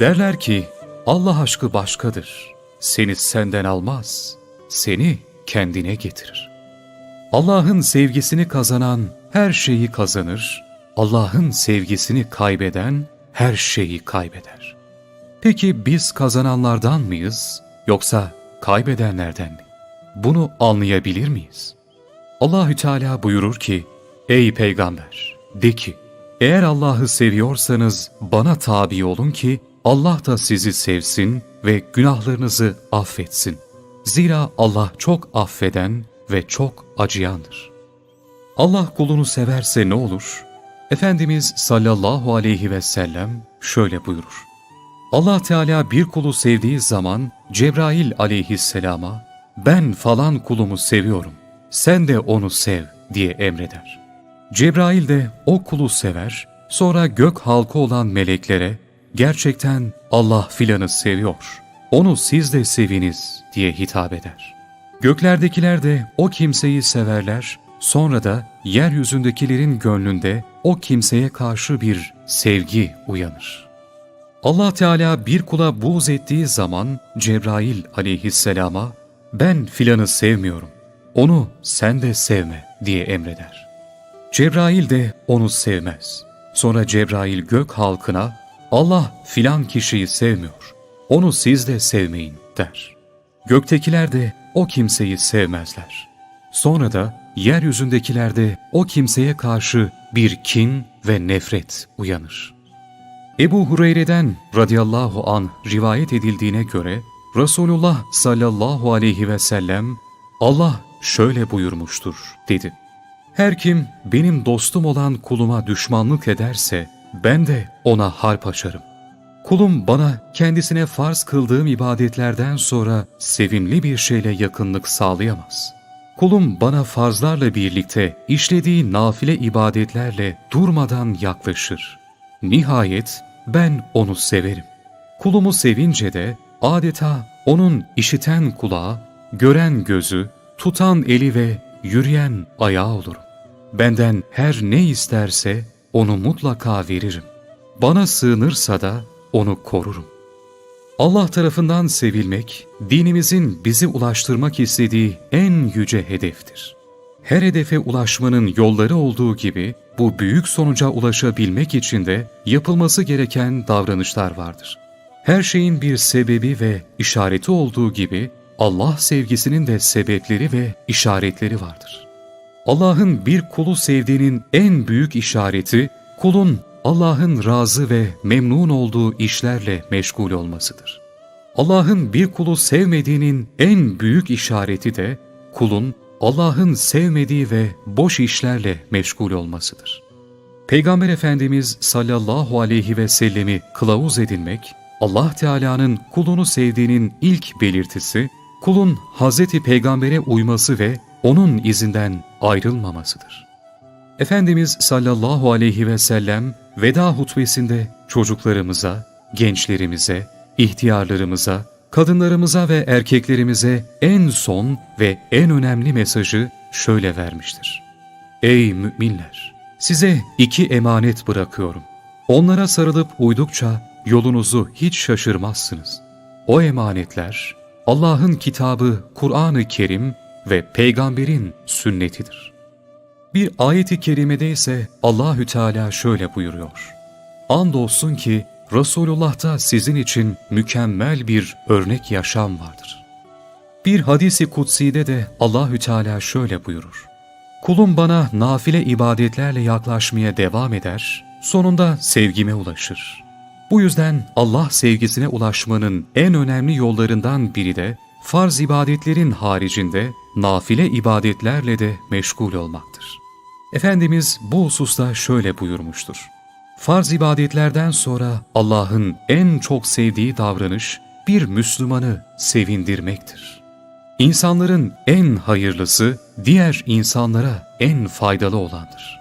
Derler ki Allah aşkı başkadır. Seni senden almaz, seni kendine getirir. Allah'ın sevgisini kazanan her şeyi kazanır, Allah'ın sevgisini kaybeden her şeyi kaybeder. Peki biz kazananlardan mıyız yoksa kaybedenlerden mi? Bunu anlayabilir miyiz? Allahü Teala buyurur ki: Ey peygamber, de ki: Eğer Allah'ı seviyorsanız bana tabi olun ki Allah da sizi sevsin ve günahlarınızı affetsin. Zira Allah çok affeden ve çok acıyandır. Allah kulunu severse ne olur? Efendimiz sallallahu aleyhi ve sellem şöyle buyurur. Allah Teala bir kulu sevdiği zaman Cebrail aleyhisselama ben falan kulumu seviyorum, sen de onu sev diye emreder. Cebrail de o kulu sever, sonra gök halkı olan meleklere gerçekten Allah filanı seviyor, onu siz de seviniz diye hitap eder. Göklerdekiler de o kimseyi severler, sonra da yeryüzündekilerin gönlünde o kimseye karşı bir sevgi uyanır. Allah Teala bir kula buğz ettiği zaman Cebrail aleyhisselama ben filanı sevmiyorum, onu sen de sevme diye emreder. Cebrail de onu sevmez. Sonra Cebrail gök halkına Allah filan kişiyi sevmiyor, onu siz de sevmeyin der. Göktekiler de o kimseyi sevmezler. Sonra da yeryüzündekiler de o kimseye karşı bir kin ve nefret uyanır. Ebu Hureyre'den radıyallahu an rivayet edildiğine göre Resulullah sallallahu aleyhi ve sellem Allah şöyle buyurmuştur dedi. Her kim benim dostum olan kuluma düşmanlık ederse ben de ona harp açarım. Kulum bana kendisine farz kıldığım ibadetlerden sonra sevimli bir şeyle yakınlık sağlayamaz. Kulum bana farzlarla birlikte işlediği nafile ibadetlerle durmadan yaklaşır. Nihayet ben onu severim. Kulumu sevince de adeta onun işiten kulağı, gören gözü, tutan eli ve yürüyen ayağı olurum. Benden her ne isterse onu mutlaka veririm. Bana sığınırsa da onu korurum. Allah tarafından sevilmek, dinimizin bizi ulaştırmak istediği en yüce hedeftir. Her hedefe ulaşmanın yolları olduğu gibi bu büyük sonuca ulaşabilmek için de yapılması gereken davranışlar vardır. Her şeyin bir sebebi ve işareti olduğu gibi Allah sevgisinin de sebepleri ve işaretleri vardır. Allah'ın bir kulu sevdiğinin en büyük işareti kulun Allah'ın razı ve memnun olduğu işlerle meşgul olmasıdır. Allah'ın bir kulu sevmediğinin en büyük işareti de kulun Allah'ın sevmediği ve boş işlerle meşgul olmasıdır. Peygamber Efendimiz sallallahu aleyhi ve sellemi kılavuz edinmek, Allah Teala'nın kulunu sevdiğinin ilk belirtisi, kulun Hazreti Peygamber'e uyması ve onun izinden ayrılmamasıdır. Efendimiz sallallahu aleyhi ve sellem veda hutbesinde çocuklarımıza, gençlerimize, ihtiyarlarımıza, kadınlarımıza ve erkeklerimize en son ve en önemli mesajı şöyle vermiştir. Ey müminler! Size iki emanet bırakıyorum. Onlara sarılıp uydukça yolunuzu hiç şaşırmazsınız. O emanetler Allah'ın kitabı Kur'an-ı Kerim ve peygamberin sünnetidir. Bir ayeti kerimede ise Allahü Teala şöyle buyuruyor. Andolsun ki Resulullah'ta sizin için mükemmel bir örnek yaşam vardır. Bir hadisi kutsi'de de Allahü Teala şöyle buyurur. Kulum bana nafile ibadetlerle yaklaşmaya devam eder, sonunda sevgime ulaşır. Bu yüzden Allah sevgisine ulaşmanın en önemli yollarından biri de farz ibadetlerin haricinde nafile ibadetlerle de meşgul olmaktır. Efendimiz bu hususta şöyle buyurmuştur. Farz ibadetlerden sonra Allah'ın en çok sevdiği davranış bir Müslümanı sevindirmektir. İnsanların en hayırlısı diğer insanlara en faydalı olandır.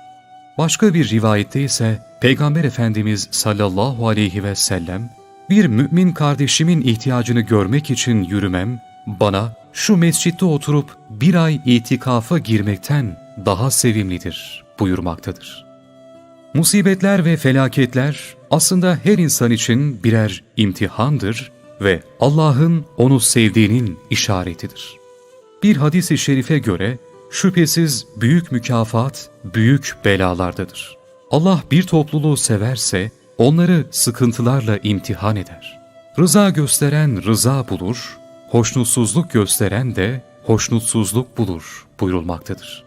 Başka bir rivayette ise Peygamber Efendimiz sallallahu aleyhi ve sellem bir mümin kardeşimin ihtiyacını görmek için yürümem bana şu mescitte oturup bir ay itikafa girmekten daha sevimlidir buyurmaktadır. Musibetler ve felaketler aslında her insan için birer imtihandır ve Allah'ın onu sevdiğinin işaretidir. Bir hadis-i şerife göre şüphesiz büyük mükafat büyük belalardadır. Allah bir topluluğu severse onları sıkıntılarla imtihan eder. Rıza gösteren rıza bulur, hoşnutsuzluk gösteren de hoşnutsuzluk bulur buyurulmaktadır.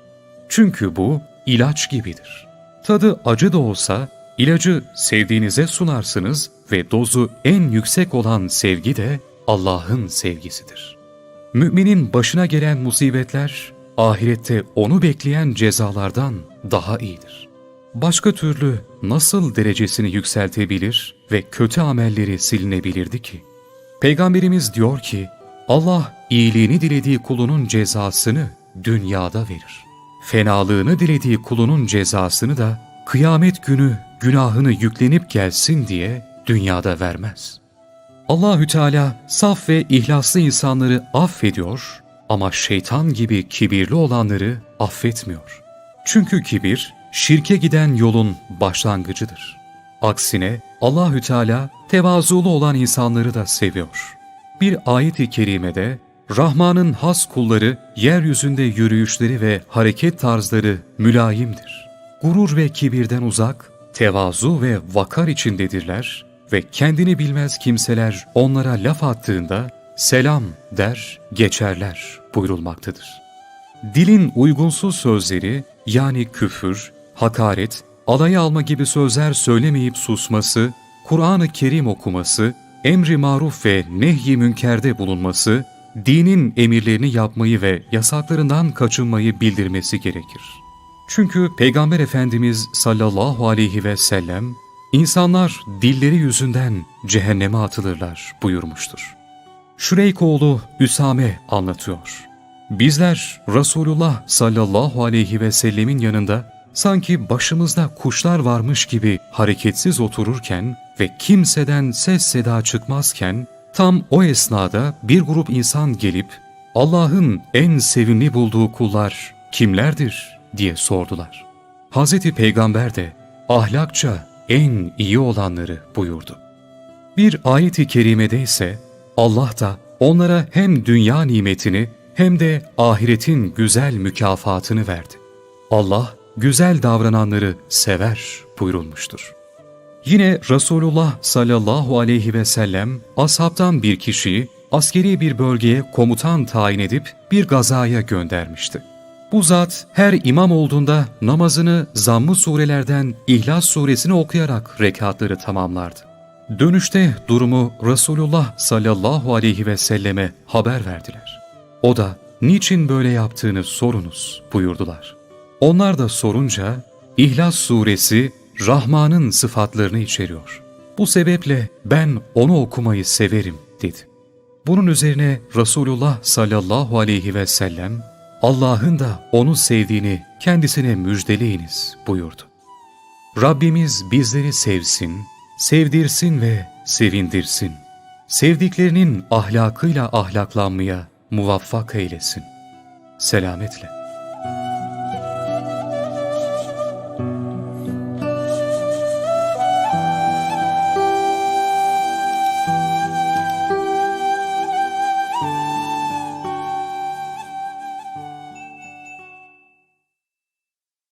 Çünkü bu ilaç gibidir. Tadı acı da olsa ilacı sevdiğinize sunarsınız ve dozu en yüksek olan sevgi de Allah'ın sevgisidir. Müminin başına gelen musibetler ahirette onu bekleyen cezalardan daha iyidir. Başka türlü nasıl derecesini yükseltebilir ve kötü amelleri silinebilirdi ki? Peygamberimiz diyor ki, Allah iyiliğini dilediği kulunun cezasını dünyada verir. Fenalığını dilediği kulunun cezasını da kıyamet günü günahını yüklenip gelsin diye dünyada vermez. Allahü Teala saf ve ihlaslı insanları affediyor ama şeytan gibi kibirli olanları affetmiyor. Çünkü kibir şirke giden yolun başlangıcıdır. Aksine Allahü Teala tevazulu olan insanları da seviyor. Bir ayet-i kerimede Rahman'ın has kulları yeryüzünde yürüyüşleri ve hareket tarzları mülayimdir. Gurur ve kibirden uzak, tevazu ve vakar içindedirler ve kendini bilmez kimseler onlara laf attığında selam der geçerler buyurulmaktadır. Dilin uygunsuz sözleri yani küfür, hakaret, alay alma gibi sözler söylemeyip susması, Kur'an-ı Kerim okuması, emri maruf ve nehy-i münkerde bulunması, dinin emirlerini yapmayı ve yasaklarından kaçınmayı bildirmesi gerekir. Çünkü Peygamber Efendimiz sallallahu aleyhi ve sellem, insanlar dilleri yüzünden cehenneme atılırlar buyurmuştur. Şureyk oğlu Üsame anlatıyor. Bizler Resulullah sallallahu aleyhi ve sellemin yanında sanki başımızda kuşlar varmış gibi hareketsiz otururken ve kimseden ses seda çıkmazken tam o esnada bir grup insan gelip Allah'ın en sevimli bulduğu kullar kimlerdir diye sordular. Hazreti Peygamber de ahlakça en iyi olanları buyurdu. Bir ayet-i kerimede ise Allah da onlara hem dünya nimetini hem de ahiretin güzel mükafatını verdi. Allah güzel davrananları sever buyurulmuştur. Yine Resulullah sallallahu aleyhi ve sellem ashabtan bir kişiyi askeri bir bölgeye komutan tayin edip bir gazaya göndermişti. Bu zat her imam olduğunda namazını zammı surelerden İhlas suresini okuyarak rekatları tamamlardı. Dönüşte durumu Resulullah sallallahu aleyhi ve selleme haber verdiler. O da niçin böyle yaptığını sorunuz buyurdular. Onlar da sorunca İhlas suresi Rahman'ın sıfatlarını içeriyor. Bu sebeple ben onu okumayı severim dedi. Bunun üzerine Resulullah sallallahu aleyhi ve sellem Allah'ın da onu sevdiğini kendisine müjdeleyiniz buyurdu. Rabbimiz bizleri sevsin, sevdirsin ve sevindirsin. Sevdiklerinin ahlakıyla ahlaklanmaya muvaffak eylesin. Selametle.